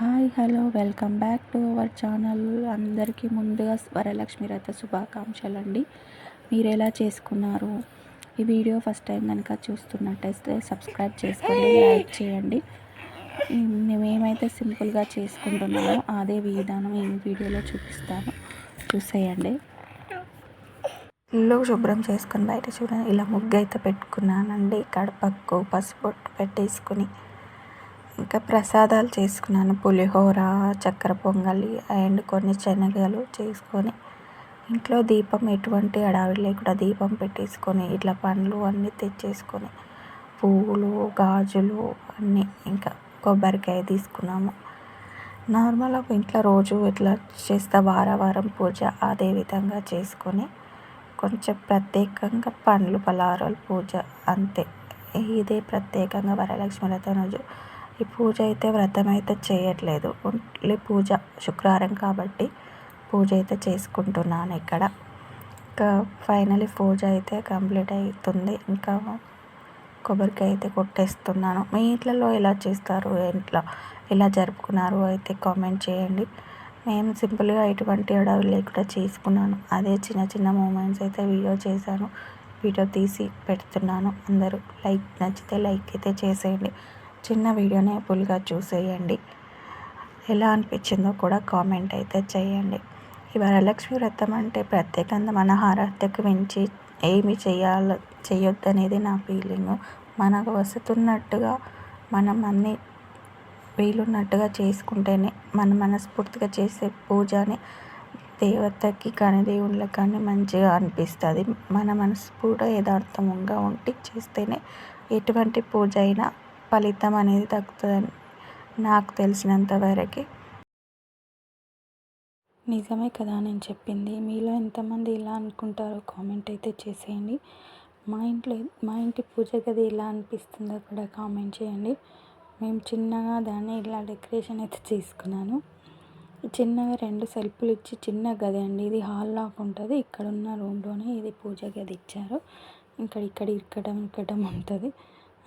Hi hello welcome back to our channel. అందరికీ ముందుగా వరలక్ష్మి రథ శుభాకాంక్షలు అండి మీరు ఎలా చేసుకున్నారు? ఈ వీడియో ఫస్ట్ టైం కనుక చూస్తున్నట్టయితే సబ్స్క్రైబ్ చేసుకోండి లైక్ చేయండి. మేమేమైతే సింపుల్గా చేసుకుంటున్నామో. అదే విధానం ఈ వీడియోలో చూపిస్తాను. చూసేయండి. ఇల్లు శుభ్రం చేసుకొని బయట చూడండి. ఇలా ముగ్గు అయితే పెట్టుకున్నానండి. కడపకు పసుపు పెట్టేసుకుని. ఇంకా ప్రసాదాలు చేసుకున్నాను. పులిహోర చక్కెర పొంగలి అండ్ కొన్ని శనగలు చేసుకొని ఇంట్లో దీపం ఎటువంటి అడావి లేకుండా దీపం పెట్టేసుకొని ఇట్లా పండ్లు అన్నీ తెచ్చేసుకొని పువ్వులు గాజులు అన్నీ ఇంకా కొబ్బరికాయ తీసుకున్నాము. నార్మల్గా ఇంట్లో రోజు ఇట్లా చేస్తా వార వారం పూజ అదే విధంగా చేసుకొని కొంచెం ప్రత్యేకంగా పండ్లు పలారాలు పూజ అంతే. ఇదే ప్రత్యేకంగా వరలక్ష్మి వ్రతం రోజు ఈ పూజ అయితే వ్రతం అయితే చేయట్లేదు. ఓన్లీ పూజ శుక్రవారం కాబట్టి పూజ అయితే చేసుకుంటున్నాను ఇక్కడ. ఇంకా ఫైనలీ పూజ అయితే కంప్లీట్ అవుతుంది. ఇంకా కొబ్బరికాయ అయితే కొట్టేస్తున్నాను. మీ ఇంట్లో ఎలా చేస్తారు? ఇంట్లో ఎలా జరుపుకున్నారు? అయితే కామెంట్ చేయండి. మేము సింపుల్గా ఎటువంటి అడవి లేకుండా చేసుకున్నాను. అదే చిన్న చిన్న మూమెంట్స్ అయితే వీడియో చేశాను. వీడియో తీసి పెడుతున్నాను. అందరూ లైక్ నచ్చితే లైక్ అయితే చేసేయండి. చిన్న వీడియోని ఫుల్గా చూసేయండి. ఎలా అనిపించిందో కూడా కామెంట్ అయితే చేయండి. ఈ వరలక్ష్మి వ్రతం అంటే ప్రత్యేకంగా మన ఆరాధ్యకు మించి ఏమి చేయాలి చేయొద్దు అనేది నా ఫీలింగ్. మనకు వస్తున్నట్టుగా మనం అన్నీ వీలున్నట్టుగా చేసుకుంటేనే మన మనస్ఫూర్తిగా చేసే పూజని దేవతకి కానీ దేవుళ్ళకి కానీ మంచిగా అనిపిస్తుంది. మన మనసు కూడా యథార్థంగా ఉండి చేస్తేనే ఎటువంటి పూజ అయినా ఫలితం అనేది దక్కుతుందని నాకు తెలిసినంత వరకు. నిజమే కదా నేను చెప్పింది. మీలో ఎంతమంది ఇలా అనుకుంటారో కామెంట్ అయితే చేసేయండి. మా ఇంట్లో మా ఇంటి పూజ గది ఎలా అనిపిస్తుందో కూడా కామెంట్ చేయండి. మేము చిన్నగా దాన్ని ఇలా డెకరేషన్ అయితే చేసుకున్నాను. చిన్నగా రెండు సెల్ఫ్లు ఇచ్చి చిన్న గది అండి. ఇది హాల్ లాగా ఉంటుంది. ఇక్కడ ఉన్న రూమ్లోనే ఇది పూజ గది ఇచ్చారు. ఇక్కడ ఇక్కడ ఇక్కడం ఇక్కడం ఉంటుంది.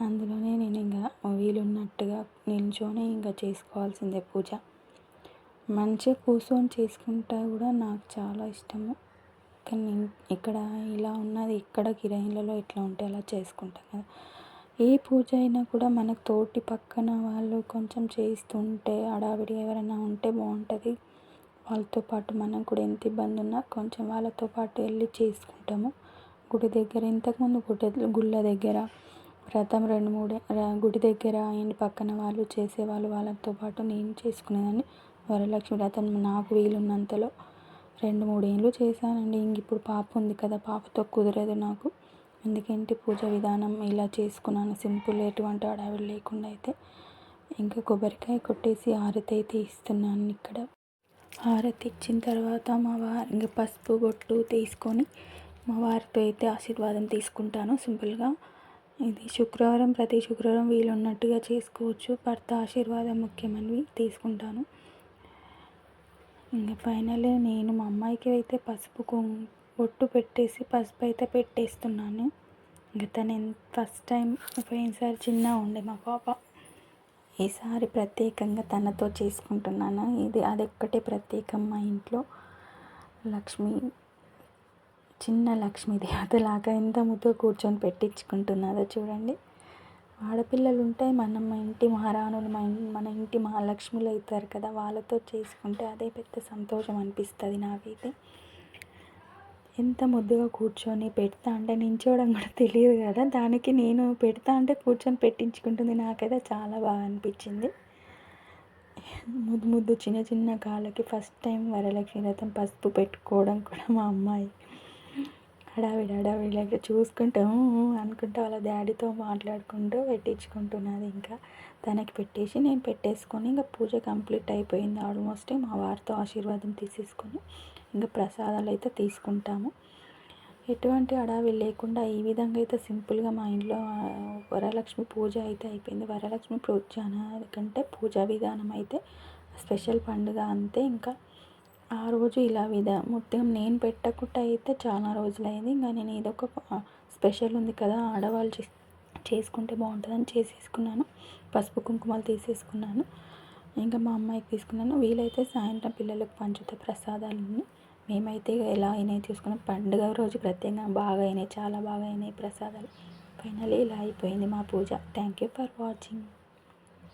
అందులోనే నేను ఇంకా వీలున్నట్టుగా నిల్చొని ఇంకా చేసుకోవాల్సిందే పూజ. మంచిగా కూర్చొని చేసుకుంటా కూడా నాకు చాలా ఇష్టము. కానీ ఇక్కడ ఇలా ఉన్నది ఇక్కడ కిరాయిలలో ఇట్లా ఉంటే అలా చేసుకుంటాం కదా. ఏ పూజ అయినా కూడా మనకు తోటి పక్కన వాళ్ళు కొంచెం చేస్తుంటే హడావిడి ఎవరైనా ఉంటే బాగుంటుంది. వాళ్ళతో పాటు మనం కూడా ఎంత ఇబ్బంది ఉన్నా కొంచెం వాళ్ళతో పాటు వెళ్ళి చేసుకుంటాము. గుడి దగ్గర ఇంతకుముందు గుడి గుళ్ళ దగ్గర వ్రతం రెండు మూడు గుడి దగ్గర అండ్ పక్కన వాళ్ళు చేసేవాళ్ళు వాళ్ళతో పాటు నేను చేసుకునేదాన్ని. వరలక్ష్మి వ్రతం నాకు వీలున్నంతలో రెండు మూడు ఏళ్ళు చేశానండి. ఇంక ఇప్పుడు పాప ఉంది కదా పాపతో కుదరదు నాకు. ఎందుకంటే పూజ విధానం ఇలా చేసుకున్నాను. సింపుల్ ఎటువంటి హడావిడి లేకుండా అయితే ఇంకా కొబ్బరికాయ కొట్టేసి హారతి అయితే ఇస్తున్నాను ఇక్కడ. హారతి ఇచ్చిన తర్వాత మా వారి ఇంకా పసుపు బొట్టు తీసుకొని మా వారితో అయితే ఆశీర్వాదం తీసుకుంటాను సింపుల్గా. ఇది శుక్రవారం ప్రతి శుక్రవారం వీలున్నట్టుగా చేసుకోవచ్చు. భర్త ఆశీర్వాదం ముఖ్యమని తీసుకుంటాను. ఇంకా ఫైనల్ నేను మా అమ్మాయికి అయితే పసుపు బొట్టు పెట్టేసి పసుపు అయితే పెట్టేస్తున్నాను. ఇంకా తను ఫస్ట్ టైం పోయినసారి చిన్న ఉండే మా పాప. ఈసారి ప్రత్యేకంగా తనతో చేసుకుంటున్నాను. ఇది అదొక్కటే ప్రత్యేకం మా ఇంట్లో. లక్ష్మి చిన్న లక్ష్మీదేవతలాగా ఎంత ముద్దుగా కూర్చొని పెట్టించుకుంటున్నారో చూడండి. ఆడపిల్లలు ఉంటే మనం మా ఇంటి మహారాణులు మా మన ఇంటి మహాలక్ష్ములు అవుతారు కదా వాళ్ళతో చేసుకుంటే అదే పెద్ద సంతోషం అనిపిస్తుంది నాకైతే. ఎంత ముద్దుగా కూర్చొని పెడతా అంటే నించోవడం కూడా తెలియదు కదా దానికి నేను పెడతా అంటే కూర్చొని పెట్టించుకుంటుంది నాకైతే చాలా బాగా అనిపించింది. ముద్దు ముద్దు చిన్న చిన్న కాళ్ళకి ఫస్ట్ టైం వరలక్ష్మి రథం పసుపు పెట్టుకోవడం కూడా మా అమ్మాయి. హడావిడి హడావిడి చూసుకుంటాము అనుకుంటా వాళ్ళ డాడీతో మాట్లాడుకుంటూ పెట్టించుకుంటున్నది ఇంకా. తనకి పెట్టేసి నేను పెట్టేసుకొని ఇంకా పూజ కంప్లీట్ అయిపోయింది. ఆల్మోస్ట్ మా వారితో ఆశీర్వాదం తీసేసుకొని ఇంకా ప్రసాదాలు అయితే తీసుకుంటాము. ఎటువంటి అడావి లేకుండా ఈ విధంగా అయితే సింపుల్గా మా ఇంట్లో వరలక్ష్మి పూజ అయితే అయిపోయింది. వరలక్ష్మి పూజ కంటే పూజా విధానం అయితే స్పెషల్ పండుగ అంతే ఇంకా. ఆ రోజు ఇలా విధ. మొత్తం నేను పెట్టకుండా అయితే చాలా రోజులైంది. ఇంకా నేను ఇదొక స్పెషల్ ఉంది కదా ఆడవాళ్ళు చేసుకుంటే బాగుంటుందని చేసేసుకున్నాను. పసుపు కుంకుమలు తీసేసుకున్నాను. ఇంకా మా అమ్మాయికి తీసుకున్నాను. వీలైతే సాయంత్రం పిల్లలకు పంచుతా ప్రసాదాలని మేమైతే ఎలా అయినాయి చూసుకున్నాం. పండుగ రోజు ప్రత్యేకంగా బాగా అయినాయి. చాలా బాగా అయినాయి ప్రసాదాలు. ఫైనల్ ఇలా అయిపోయింది మా puja. Thank you for watching